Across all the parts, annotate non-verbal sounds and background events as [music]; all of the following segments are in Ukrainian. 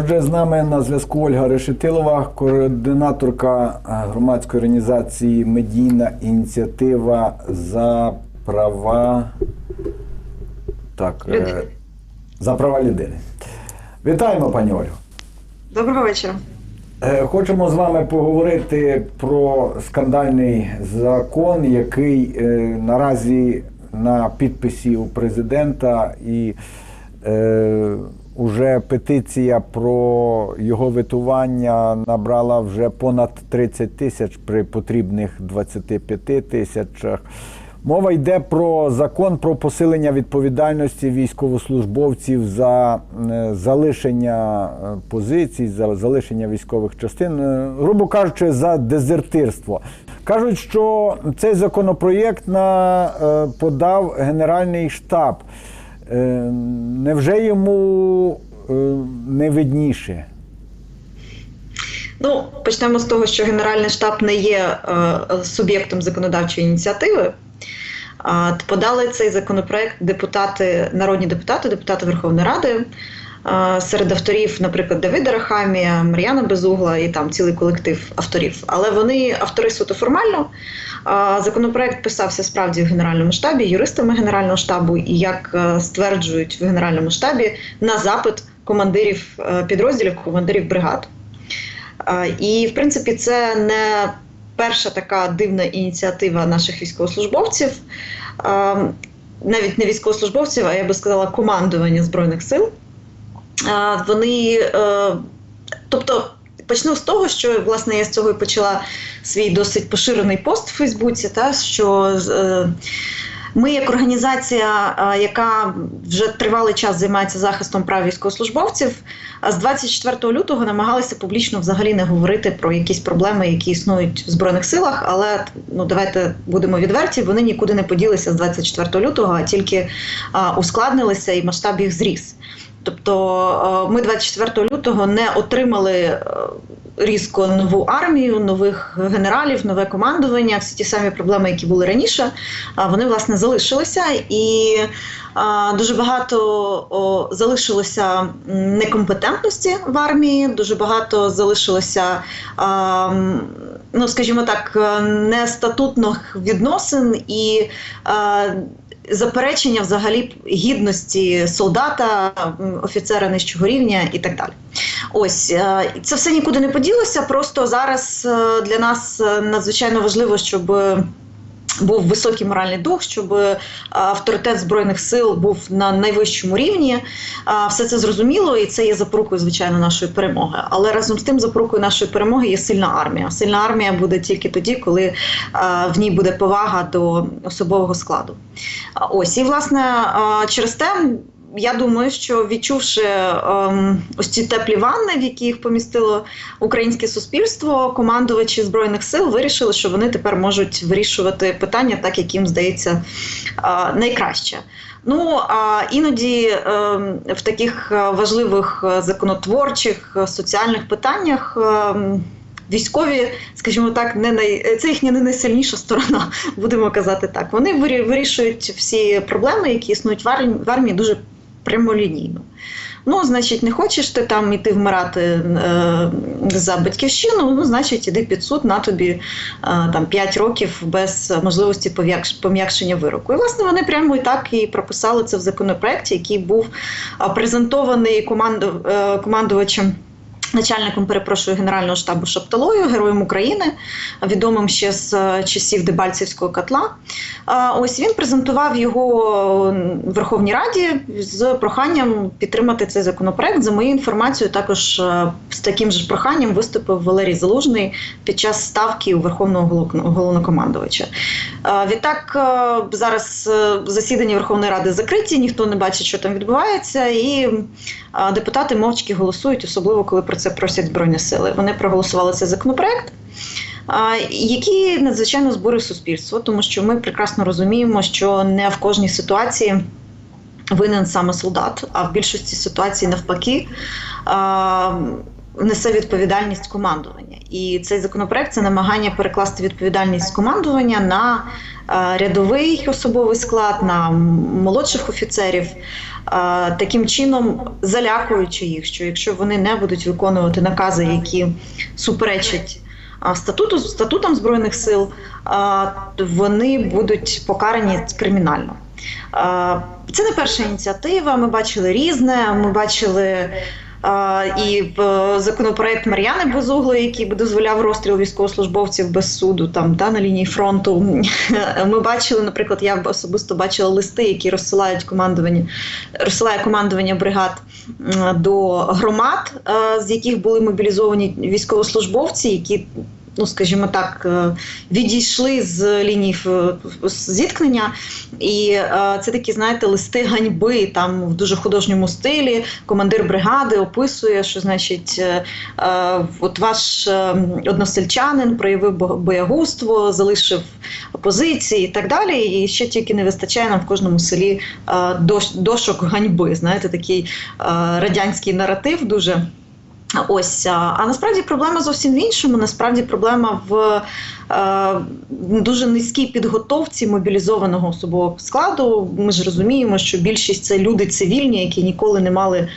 Отже, з нами на зв'язку Ольга Решетилова, координаторка е, громадської організації Медійна ініціатива за права. Так, е, Людини. за права людини. Вітаємо, пані Ольго. Доброго вечора. Е, Хочемо з вами поговорити про скандальний закон, який е, наразі на підписі у президента і е, уже петиція про його витування набрала вже понад 30 тисяч при потрібних 25 тисячах. Мова йде про закон про посилення відповідальності військовослужбовців за е, залишення е, позицій, за залишення військових частин, е, грубо кажучи, за дезертирство. Кажуть, що цей законопроєкт подав Генеральний штаб. Е, Невже йому е, не видніше? Ну, почнемо з того, що Генеральний штаб не є е, суб'єктом законодавчої ініціативи. Подали цей законопроект депутати, народні депутати, депутати Верховної Ради. Серед авторів, наприклад, Давида Рахамія, Мар'яна Безугла і там цілий колектив авторів. Але вони автори суто формально. Законопроект писався справді в Генеральному штабі, юристами Генерального штабу, і як е, стверджують в Генеральному штабі, на запит командирів е, підрозділів, командирів бригад. І, в принципі, це не перша така дивна ініціатива наших військовослужбовців, навіть не військовослужбовців, а я би сказала, командування Збройних сил. Вони, е, тобто, почну з того, що власне я з цього і почала свій досить поширений пост в Фейсбуці, та що е, ми, як організація, яка вже тривалий час займається захистом прав військовослужбовців, з 24 лютого намагалися публічно взагалі не говорити про якісь проблеми, які існують в збройних силах. Але ну давайте будемо відверті, вони нікуди не поділися з 24 лютого, а тільки ускладнилися і масштаб їх зріс. Тобто е, ми 24 лютого не отримали е, різко нову армію, нових генералів, нове командування. Всі ті самі проблеми, які були раніше, вони власне залишилися, і дуже багато залишилося некомпетентності в армії, дуже багато залишилося. Ну, скажімо так, е, нестатутних відносин і е, заперечення взагалі гідності солдата, офіцера нижчого рівня і так далі. Ось е, це все нікуди не поділося. Просто зараз е, для нас е, надзвичайно важливо, щоб. Був високий моральний дух, щоб е, авторитет збройних сил був на найвищому рівні. Все це зрозуміло, і це є запорукою, звичайно, нашої перемоги. Але разом з тим, запорукою нашої перемоги є сильна армія. Сильна армія буде тільки тоді, коли е, в ній буде повага до особового складу. Ось і власне е, через те. Я думаю, що відчувши ем, ось ці теплі ванни, в які їх помістило українське суспільство, командувачі збройних сил вирішили, що вони тепер можуть вирішувати питання так, як їм здається е, найкраще. Ну а іноді е, в таких е, важливих е, законотворчих е, соціальних питаннях. е, Військові, скажімо так, не най... це їхня не найсильніша сторона, [laughs] будемо казати так. Вони вирішують всі проблеми, які існують в армії дуже прямолінійно. Ну, значить, не хочеш ти там іти вмирати е, за батьківщину, ну, значить, іди під суд, на тобі е, там 5 років без можливості пом'якшення вироку. І, власне, вони прямо і так і прописали це в законопроекті, який був е, презентований команду, е, командувачем. Начальником перепрошую Генерального штабу Шапталою, героєм України, відомим ще з е, часів Дебальцівського котла. Ось він презентував його в Верховній Раді з проханням підтримати цей законопроект. За моєю інформацією, також е, з таким же проханням виступив Валерій Залужний під час ставки у Верховного головнокомандувача. Відтак е, зараз засідання Верховної Ради закриті, ніхто не бачить, що там відбувається, і депутати мовчки голосують, особливо коли про це просять збройні сили. Вони проголосували цей законопроект. Які надзвичайно збурив суспільство, тому що ми прекрасно розуміємо, що не в кожній ситуації винен саме солдат, а в більшості ситуацій навпаки. Несе відповідальність командування. І цей законопроект це намагання перекласти відповідальність командування на е, рядовий особовий склад, на молодших офіцерів, е, таким чином залякуючи їх, що якщо вони не будуть виконувати накази, які суперечать статуту статутам збройних сил, вони будуть покарані кримінально. Це не перша ініціатива. Ми бачили різне. Ми бачили і е, законопроект Мар'яни Безуглої, який би дозволяв розстріл військовослужбовців без суду там та на лінії фронту. [laughs] Ми бачили, наприклад, я особисто бачила листи, які розсилають командування, розсилає командування бригад до громад, е, з яких були мобілізовані військовослужбовці, які. Ну, скажімо так, е, відійшли з лінії зіткнення, і е, це такі, знаєте, листи ганьби там в дуже художньому стилі. Командир бригади описує, що значить, е, е, от ваш е, односельчанин проявив бо- боягузтво, залишив позиції і так далі. І ще тільки не вистачає нам в кожному селі е, дошок ганьби. Знаєте, такий е, радянський наратив дуже. Ось а, насправді проблема зовсім в іншому. Насправді проблема в е, дуже низькій підготовці мобілізованого особового складу. Ми ж розуміємо, що більшість це люди цивільні, які ніколи не мали е,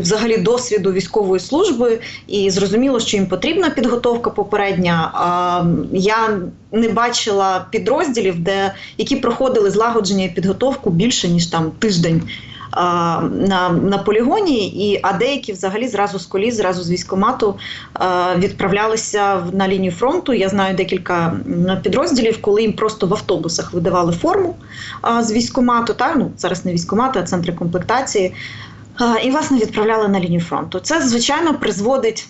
взагалі досвіду військової служби, і зрозуміло, що їм потрібна підготовка попередня. А, я не бачила підрозділів, де які проходили злагодження і підготовку більше ніж там тиждень на, на полігоні, і, а деякі взагалі зразу з колі, зразу з військомату відправлялися на лінію фронту. Я знаю декілька підрозділів, коли їм просто в автобусах видавали форму з військомату, та, ну, зараз не військомату, а центри комплектації. І, власне, відправляли на лінію фронту. Це, звичайно, призводить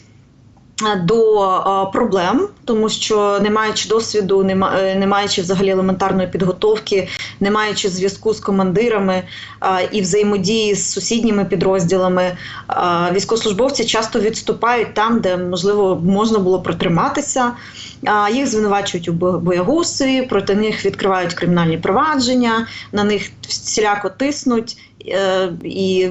до е, проблем, тому що не маючи досвіду, е, не маючи взагалі елементарної підготовки, не маючи зв'язку з командирами е, і взаємодії з сусідніми підрозділами, військовослужбовці часто відступають там, де можливо можна було протриматися. Їх звинувачують у бо- боягузтві, проти них відкривають кримінальні провадження, на них всіляко тиснуть. е, І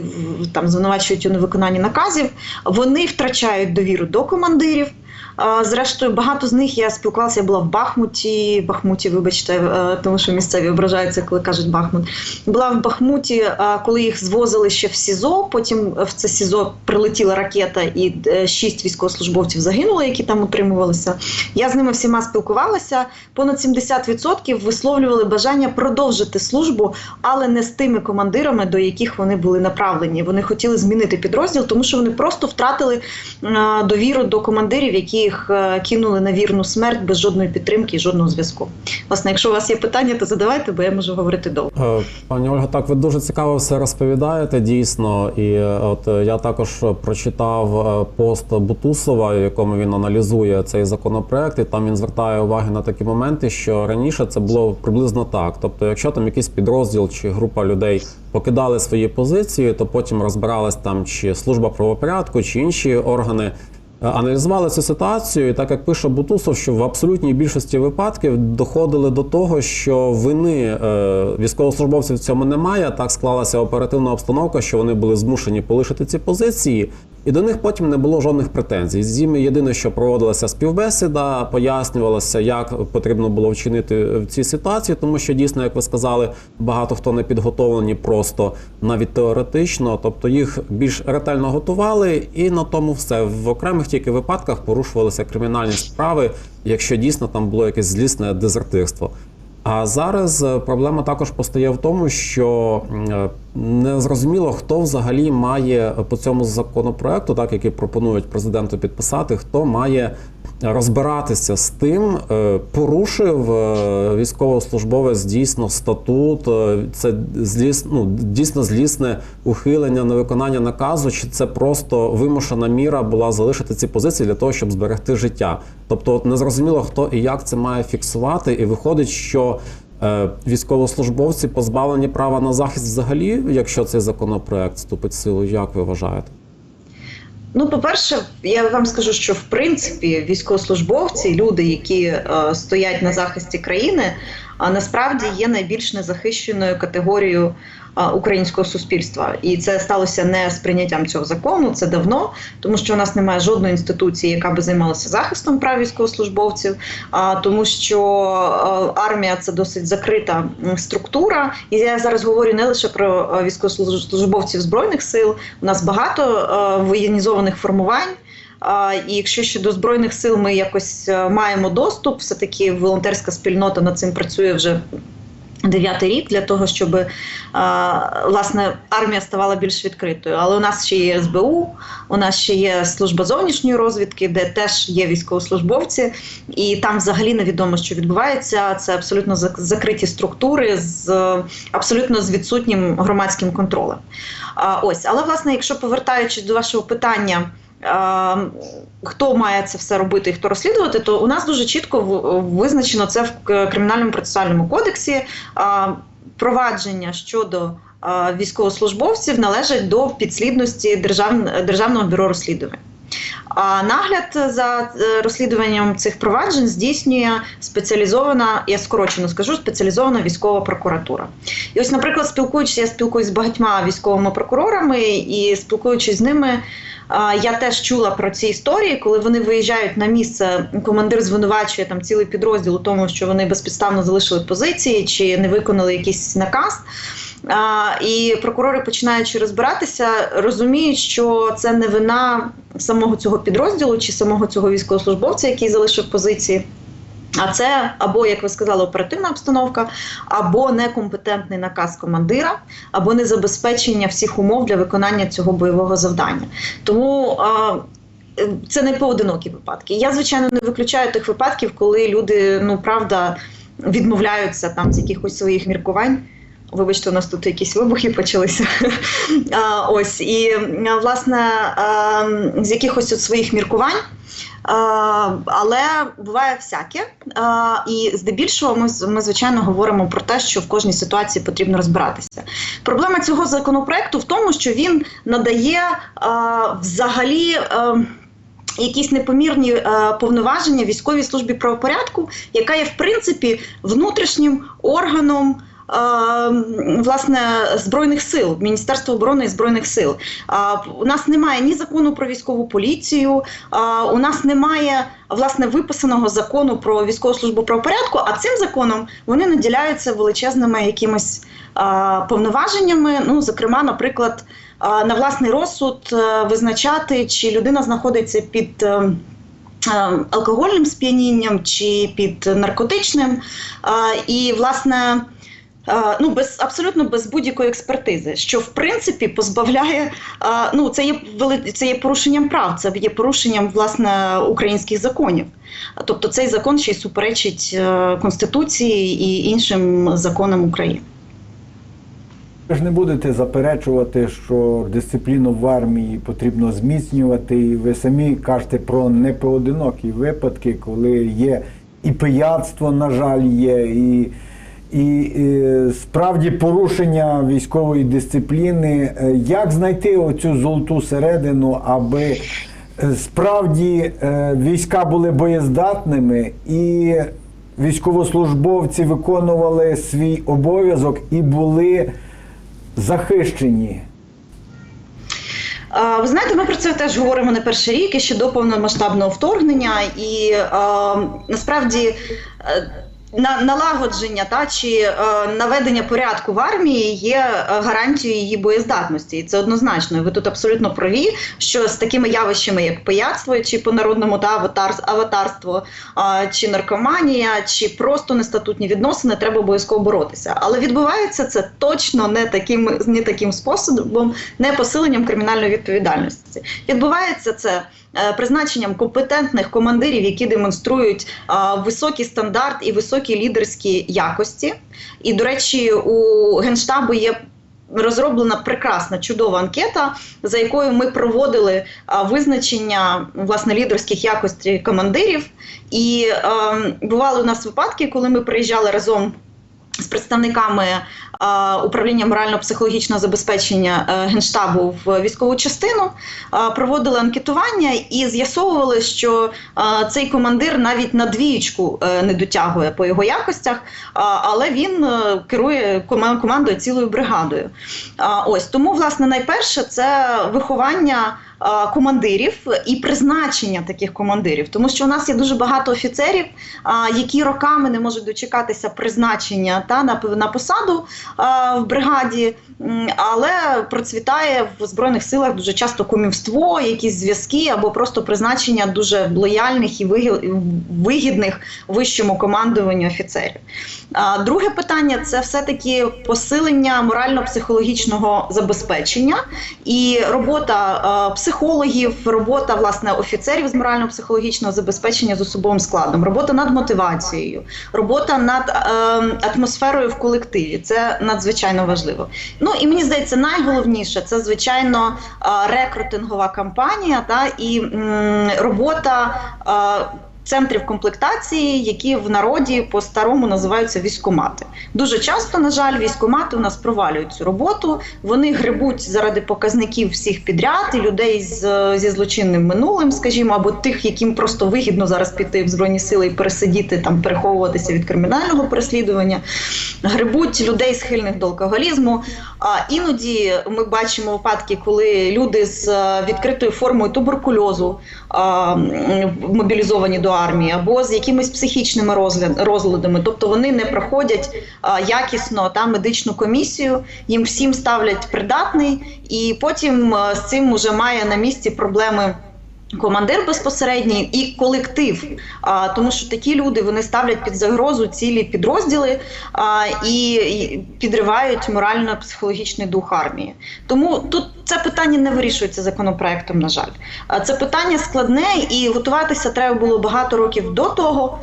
там звинувачують у невиконанні наказів. Вони втрачають довіру до командирів. Зрештою, багато з них я спілкувалася, я була в Бахмуті, Бахмуті, вибачте, е, тому що місцеві ображаються, коли кажуть Бахмут. Була в Бахмуті, а, коли їх звозили ще в СІЗО. Потім в це СІЗО прилетіла ракета, і е, шість військовослужбовців загинули, які там утримувалися. Я з ними всіма спілкувалася. Понад 70% висловлювали бажання продовжити службу, але не з тими командирами, до яких вони були направлені. Вони хотіли змінити підрозділ, тому що вони просто втратили е, довіру до командирів, які їх е, кинули на вірну смерть без жодної підтримки і жодного зв'язку. Власне, якщо у вас є питання, то задавайте, бо я можу говорити довго. Е, Пані Ольга, так ви дуже цікаво все розповідаєте дійсно. І е, от я також прочитав пост Бутусова, в якому він аналізує цей законопроект, і там він звертає уваги на такі моменти, що раніше це було приблизно так. Тобто, якщо там якийсь підрозділ чи група людей покидали свої позиції, то потім розбиралась там чи служба правопорядку, чи інші органи. Аналізували цю ситуацію, і так як пише Бутусов, що в абсолютній більшості випадків доходили до того, що вини е, військовослужбовців в цьому немає. Так склалася оперативна обстановка, що вони були змушені полишити ці позиції, і до них потім не було жодних претензій. З ними єдине, що проводилася співбесіда, пояснювалося, як потрібно було вчинити в цій ситуації, тому що дійсно, як ви сказали, багато хто не підготовлені просто навіть теоретично, тобто їх більш ретельно готували, і на тому все в окремих тільки випадках порушувалися кримінальні справи, якщо дійсно там було якесь злісне дезертирство. А зараз е, проблема також постає в тому, що е, не зрозуміло, хто взагалі має по цьому законопроекту, так який пропонують президенту підписати, хто має розбиратися з тим, е, порушив е, військовослужбовець дійсно статут, е, це зліс, ну, дійсно злісне ухилення невиконання наказу, чи це просто вимушена міра була залишити ці позиції для того, щоб зберегти життя. Тобто, от незрозуміло, хто і як це має фіксувати, і виходить, що військовослужбовці позбавлені права на захист взагалі, якщо цей законопроект вступить в силу. Як ви вважаєте? Ну, по-перше, я вам скажу, що в принципі військовослужбовці, люди, які е, стоять на захисті країни, а насправді є найбільш незахищеною категорією українського суспільства. І це сталося не з прийняттям цього закону, це давно, тому що у нас немає жодної інституції, яка би займалася захистом прав військовослужбовців, тому що армія це досить закрита структура. І я зараз говорю не лише про військовослужбовців збройних сил. У нас багато воєнізованих формувань. І якщо щодо збройних сил ми якось е, маємо доступ, все таки волонтерська спільнота над цим працює вже. Дев'ятий рік для того, щоб е, власне армія ставала більш відкритою. Але у нас ще є СБУ, у нас ще є служба зовнішньої розвідки, де теж є військовослужбовці, і там взагалі невідомо, що відбувається. Це абсолютно зак- закриті структури з абсолютно з відсутнім громадським контролем. Ось, але власне, якщо повертаючись до вашого питання. Е, Хто має це все робити і хто розслідувати, то у нас дуже чітко визначено це в кримінальному процесуальному кодексі. Провадження щодо військовослужбовців належать до підслідності Держав- Державного бюро розслідувань. А нагляд за е, розслідуванням цих проваджень здійснює спеціалізована, я скорочено скажу, спеціалізована військова прокуратура. І ось, наприклад, спілкуючись, я спілкуюсь з багатьма військовими прокурорами, і спілкуючись з ними, я теж чула про ці історії, коли вони виїжджають на місце, командир звинувачує там цілий підрозділ у тому, що вони безпідставно залишили позиції чи не виконали якийсь наказ. А, і прокурори, починаючи розбиратися, розуміють, що це не вина самого цього підрозділу чи самого цього військовослужбовця, який залишив позиції. А це або, як ви сказали, оперативна обстановка, або некомпетентний наказ командира, або незабезпечення всіх умов для виконання цього бойового завдання. Тому а, е, це не поодинокі випадки. Я, звичайно, не виключаю тих випадків, коли люди, ну правда, відмовляються там з якихось своїх міркувань. Вибачте, у нас тут якісь вибухи почалися. [laughs] А, ось і власне а, з якихось от своїх міркувань. А, але буває всяке. І здебільшого ми, ми, звичайно, говоримо про те, що в кожній ситуації потрібно розбиратися. Проблема цього законопроекту в тому, що він надає взагалі. Якісь непомірні е, повноваження військовій службі правопорядку, яка є в принципі внутрішнім органом е, власне збройних сил, Міністерства оборони і збройних сил. У нас немає ні закону про військову поліцію, у нас немає власне виписаного закону про військову службу правопорядку. А цим законом вони наділяються величезними якимись повноваженнями. Ну, зокрема, наприклад, на власний розсуд е, визначати, чи людина знаходиться під. е, е, Алкогольним сп'янінням чи під наркотичним, і власне ну без абсолютно без будь-якої експертизи, що в принципі позбавляє е, ну це є це є порушенням прав, це є порушенням власне українських законів. Тобто цей закон ще й суперечить е, конституції і іншим законам України. Ви ж не будете заперечувати, що дисципліну в армії потрібно зміцнювати. І ви самі кажете про непоодинокі випадки, коли є і пияцтво, на жаль, є, і, і, і справді порушення військової дисципліни. Е, Як знайти оцю золоту середину, аби е, справді е, війська були боєздатними і військовослужбовці виконували свій обов'язок і були захищені. Ви знаєте, ми про це теж говоримо не перший рік і ще до повномасштабного вторгнення, і а, насправді. На налагодження та чи е, наведення порядку в армії є е, гарантією її боєздатності, і це однозначно. Ви тут абсолютно праві, що з такими явищами, як пияцтво, чи по народному та аватар, аватарство, е, чи наркоманія, чи просто нестатутні відносини, треба обов'язково боротися. Але відбувається це точно не таким, не таким способом, не посиленням кримінальної відповідальності. Відбувається це е, призначенням компетентних командирів, які демонструють е, високий стандарт і високі лідерські якості. І, до речі, у генштабу є. Розроблена прекрасна чудова анкета, за якою ми проводили а, визначення власне лідерських якостей командирів. І е, бували у нас випадки, коли ми приїжджали разом з представниками е, управління морально-психологічного забезпечення е, генштабу в військову частину, е, проводили анкетування і з'ясовували, що цей командир навіть на двієчку не дотягує по його якостях, але він керує командою цілою бригадою. Ось тому, власне, найперше це виховання командирів і призначення таких командирів, тому що у нас є дуже багато офіцерів, які роками не можуть дочекатися призначення та на, посаду в бригаді, але процвітає в збройних силах дуже часто кумівство, якісь зв'язки або просто призначення дуже лояльних і вигідних вищому командуванню офіцерів. Друге питання це все-таки посилення морально-психологічного забезпечення. І робота е, психологів, робота власне офіцерів з морально-психологічного забезпечення з особовим складом, робота над мотивацією, робота над е, атмосферою в колективі. Це надзвичайно важливо. Ну і мені здається, найголовніше це звичайно е, рекрутингова кампанія та і м, робота. е, Центрів комплектації, які в народі по-старому називаються військомати. Дуже часто, на жаль, військомати у нас провалюють цю роботу. Вони грибуть заради показників всіх підряд і людей з, зі злочинним минулим, скажімо, або тих, яким просто вигідно зараз піти в збройні сили і пересидіти там, переховуватися від кримінального переслідування. Грибуть людей схильних до алкоголізму. А іноді ми бачимо випадки, коли люди з е, відкритою формою туберкульозу а, мобілізовані до армії, або з якимись психічними розладами, тобто вони не проходять якісно та медичну комісію, їм всім ставлять придатний, і потім з цим уже має на місці проблеми. Командир безпосередній і колектив, а, тому що такі люди вони ставлять під загрозу цілі підрозділи а, і, підривають морально-психологічний дух армії. Тому тут це питання не вирішується законопроектом. На жаль, А це питання складне і готуватися треба було багато років до того.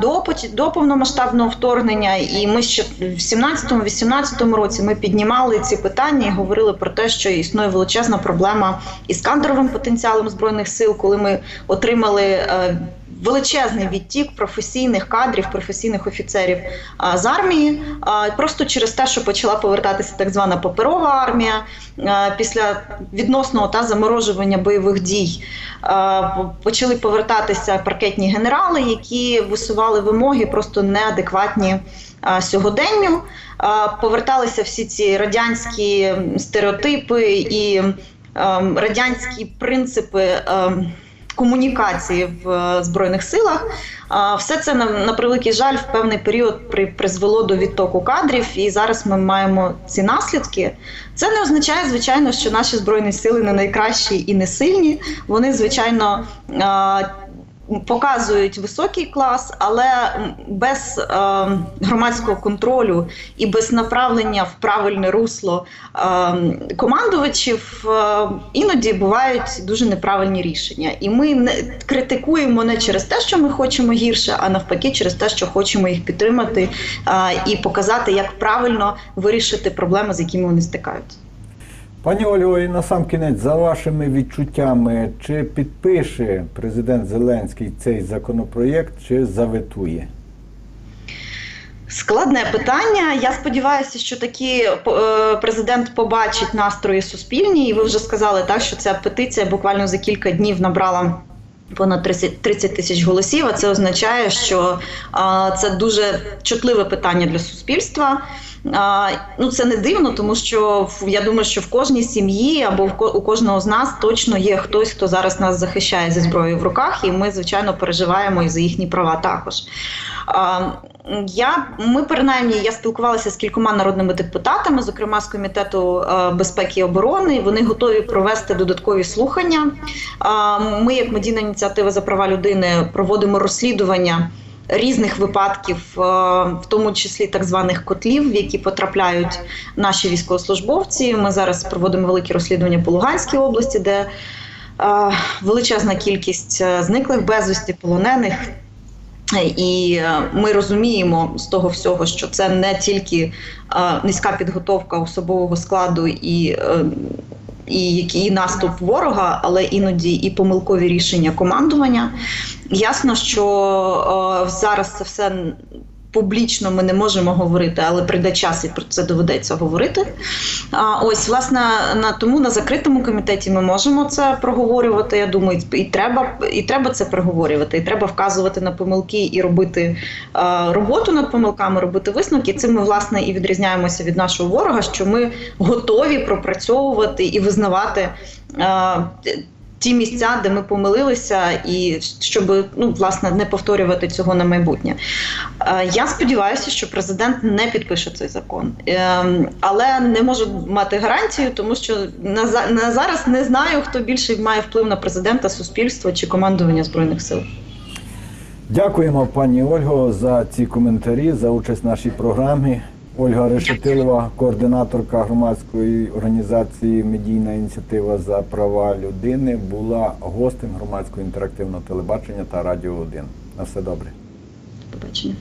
До до повномасштабного вторгнення, і ми ще в 17-18 році ми піднімали ці питання і говорили про те, що існує величезна проблема із кадровим потенціалом збройних сил, коли ми отримали е, величезний відтік професійних кадрів, професійних офіцерів з армії, а, просто через те, що почала повертатися так звана паперова армія після відносного та заморожування бойових дій. Почали повертатися паркетні генерали, які висували вимоги просто неадекватні сьогоденню. Поверталися всі ці радянські стереотипи і ем, радянські принципи. Комунікації в е, збройних силах. Все це на, превеликий жаль в певний період при, призвело до відтоку кадрів, і зараз ми маємо ці наслідки. Це не означає, звичайно, що наші збройні сили не найкращі і не сильні. Вони, звичайно. Показують високий клас, але без е, громадського контролю і без направлення в правильне русло е, командувачів е, іноді бувають дуже неправильні рішення. І ми не критикуємо не через те, що ми хочемо гірше, а навпаки, через те, що хочемо їх підтримати е, і показати, як правильно вирішити проблеми, з якими вони стикаються. Пані Ольго, і на сам кінець, за вашими відчуттями, чи підпише президент Зеленський цей законопроєкт, чи заветує? Складне питання. Я сподіваюся, що таки е, президент побачить настрої суспільні, і ви вже сказали так, що ця петиція буквально за кілька днів набрала. Понад 30 30 тисяч голосів. А це означає, що а, це дуже чутливе питання для суспільства. А, ну це не дивно, тому що я думаю, що в кожній сім'ї або в у кожного з нас точно є хтось, хто зараз нас захищає зі зброєю в руках, і ми звичайно переживаємо і за їхні права також. А, я ми принаймні я спілкувалася з кількома народними депутатами, зокрема з комітету е, безпеки і оборони. Вони готові провести додаткові слухання. Ми, як медійна ініціатива за права людини, проводимо розслідування. Різних випадків, е, в тому числі так званих котлів, в які потрапляють наші військовослужбовці. Ми зараз проводимо великі розслідування по Луганській області, де е, величезна кількість е, зниклих безвісті, полонених. І ми розуміємо з того всього, що це не тільки низька підготовка особового складу і, і, і наступ ворога, але іноді і помилкові рішення командування. Ясно, що е, зараз це все публічно ми не можемо говорити, але прийде час і про це доведеться говорити. А ось власне на тому на закритому комітеті ми можемо це проговорювати. Я думаю, і треба, і треба це проговорювати, і треба вказувати на помилки і робити е, роботу над помилками, робити висновки. Цим ми власне і відрізняємося від нашого ворога, що ми готові пропрацьовувати і визнавати. Е, Ті місця, де ми помилилися, і щоб ну власне не повторювати цього на майбутнє. Е, Я сподіваюся, що президент не підпише цей закон, Ем, але не можу мати гарантію, тому що на зараз не знаю, хто більше має вплив на президента, суспільство чи командування збройних сил. Дякуємо, пані Ольго, за ці коментарі, за участь в нашій програмі. Ольга Решетилова, координаторка громадської організації Медійна ініціатива за права людини, була гостем громадського інтерактивного телебачення та радіо 1. На все добре. До побачення.